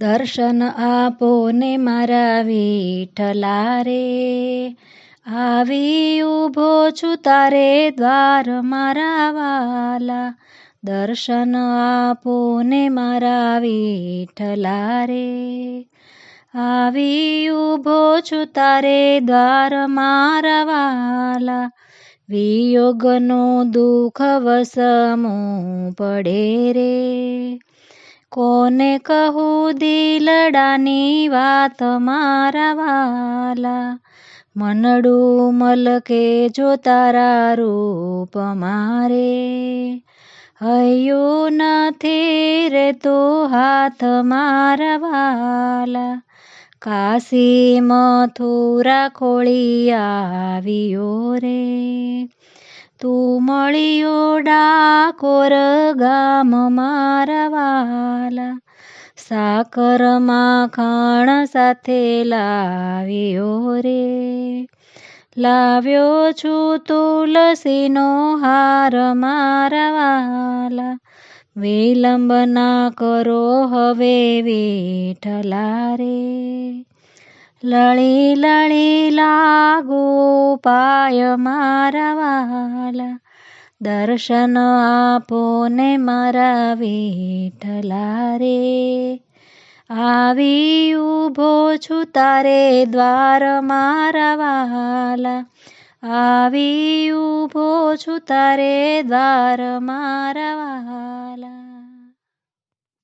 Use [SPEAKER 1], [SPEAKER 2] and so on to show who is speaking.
[SPEAKER 1] દર્શન આપો ને મારા વિઠલા રે આવી ઊભો છું તારે દ્વાર મારા વાલા. દર્શન આપો ને મારા વિઠલા રે આવી ઊભો છું તારે દ્વાર મારા વાલા. વિયોગનો દુઃખ વસમું પડે રે. કોને કહું દિલડાની વાત મારા વાલા? મનડું મલકે જો તારા રૂપ મારે. હૈયું નથી રે તો હાથ મારા વાલા. કાશી મથુરા ખોળી આવ્યો રે. તું મળ્યો ડાકોર ગામ મારા વાલા. સાકર માખણ સાથે લાવ્યો રે. લાવ્યો છું તુલસીનો હાર મારા વાલા. વિલંબ ના કરો હવે વિઠલા રે. લળી લળી લાગો પાય મારા વાલા દર્શન આપો ને મારા વિઠલા રે આવી ઊભો છું તારે દ્વાર મારા વાલા આવી ઊભો છું તારે દ્વાર મારા